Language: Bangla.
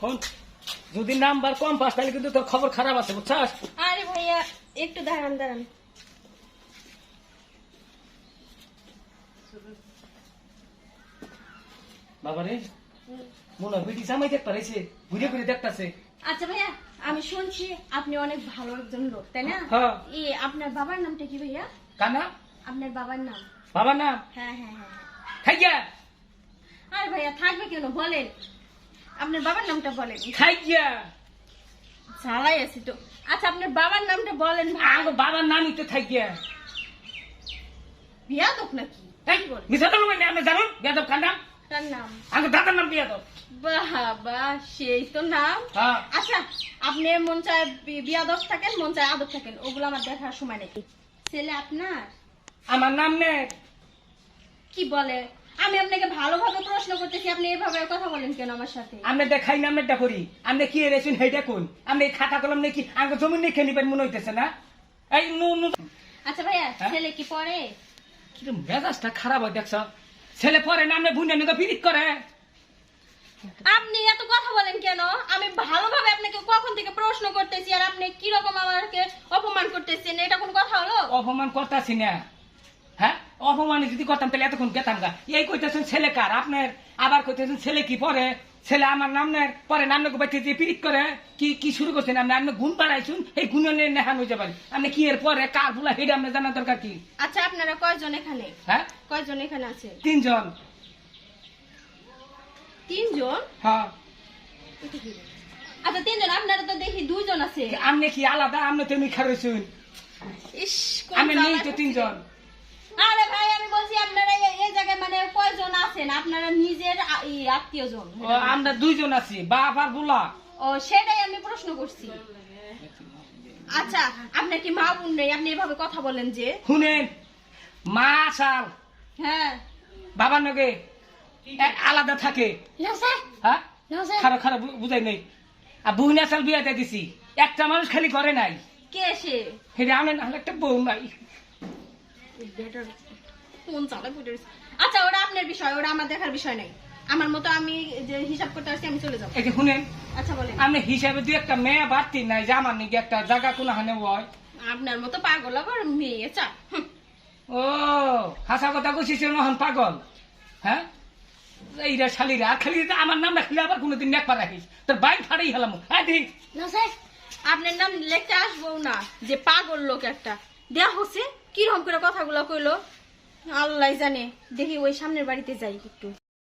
ফোন যদি নাম্বার কম পাস তাহলে কিন্তু তোর খবর খারাপ আছে বুঝছাস? আরে ভাইয়া একটু দাঁড়ান দাঁড়ান। বাবারে মনে হয় বিটি জামাই দেখতে পারেছে ঘুরে ঘুরে দেখতাছে। আচ্ছা ভাইয়া আমি শুনছি আপনি অনেক ভালো একজন লোক তাই না? হ্যাঁ। ই আপনার বাবার নামটা কি ভাইয়া? কানা আপনার বাবার নাম। বাবার নাম? হ্যাঁ হ্যাঁ হ্যাঁ খাইয়া আরে ভাইয়া থাকবে কেন? বলেন। আপনার বাবার নামটা বলেন। খাইয়া। জ্বালাই আছি তো। আচ্ছা আপনার বাবার নামটা বলেন আগে বাবার নামই তো খাইয়া। বিয়া দোক নাকি এই মিছা তো মানে আমি জানুন বেদব খান্ডা তার নাম? আগে দাদার নাম দিয়ে বাবা সেই তো নাম। হ্যাঁ। আচ্ছা আপনি মন চায় থাকেন মন চায় আদব থাকেন ওগুলো আমার দেখার সময় নেই। ছেলে আপনার? আমার নাম নে কি বলে? আমি আপনাকে ভালোভাবে প্রশ্ন করতেছি আপনি এভাবে কথা বলেন কেন আমার সাথে? আমরা দেখাই না আমরা করি। আমরা কি রেছুন হেইটা কোন? আমরা এই খাতা কলম নাকি আগে জমি নিয়ে খেয়ে নিবেন মনে হইতেছে না? এই নু নু। আচ্ছা ভাইয়া হ্যাঁ? ছেলে কি পড়ে? কিন্তু মেজাজটা খারাপ হয় দেখছ? ছেলে পরে না আমরা বুনে নিকে পিরিত করে। আপনি এত কথা বলেন কেন? আমি ভালোভাবে আপনাকে কখন থেকে প্রশ্ন করতেছি আর আপনি কি রকম আমাকে অপমান করতেছেন? এটা কোন কথা হলো? অপমান করতাছি না। হ্যাঁ? অপমান যদি করতাম তাহলে এতক্ষণ গেতাম গা। এই কইতেছেন ছেলে কার? আপনার আবার কইতেছেন ছেলে কি পরে? ছেলে আমার নাম নেয় পরে নাম নাকি বাচ্চা দিয়ে পিরিত করে কি কি শুরু করছেন? আপনি আপনি গুণ বাড়াইছুন এই গুণ নিয়ে নেহান হয়ে যাবেন আপনি কি এর পরে? কার বুলা হেডে আপনার জানা দরকার কি? আচ্ছা আপনারা কয়জন এখানে? হ্যাঁ? কয়জন এখানে আছে? তিনজন। তিনজন? হ্যাঁ। আচ্ছা তিনজন আপনারা তো দেখি দুইজন আছে। আপনি কি আলাদা? আপনি তুমি খারইছুন ইস কোন আমি নেই তো তিনজন। আরে ভাই আমি বলছি আপনারা এই- জায়গায় মানে কয়জন আছেন? আপনারা নিজের আত্মীয় জন ও, আমরা দুইজন আছি বাপ আর বুলা। ও সেটাই আমি প্রশ্ন করছি। আচ্ছা আপনার কি মা বোন নেই? আপনি এভাবে কথা বলেন যে। শুনেন মা সাল হ্যাঁ। বাবার নগে আলাদা থাকে। হ্যাঁ? খারাপ খারাপ বুঝাই নেই। আর বুহিনা সাল বিয়াতে দিছি একটা মানুষ খালি করে নাই। কে সে? আমরা নাহলে একটা বউ নাই। কোন চালে ফুটে আচ্ছা ওটা আপনার বিষয় ওটা আমার দেখার বিষয় নাই। আমার মতো আমি যে হিসাব করতে আসছি আমি চলে যাব। এই যে শুনেন আচ্ছা বলেন। আপনি হিসাবে দুই একটা মেয়ে বাড়তি নাই যে আমার নাকি একটা জায়গা কোনো হানে হয় আপনার মতো পাগল আবার মেয়ে চা ও হাসা কথা কইছিস নহন পাগল। হ্যাঁ? এইরা শালিরা খালি আমার নাম রাখলে আবার কোনোদিন নেক পা রাখিস তোর বাইক ফাড়াই হেলাম। হ্যাঁ দিক আপনার নাম লিখতে আসব না যে পাগল লোক একটা। দেয়া হচ্ছে কীরকম করে কথাগুলো কইলো? আল্লাহ জানে। দেখি ওই সামনের বাড়িতে যাই একটু।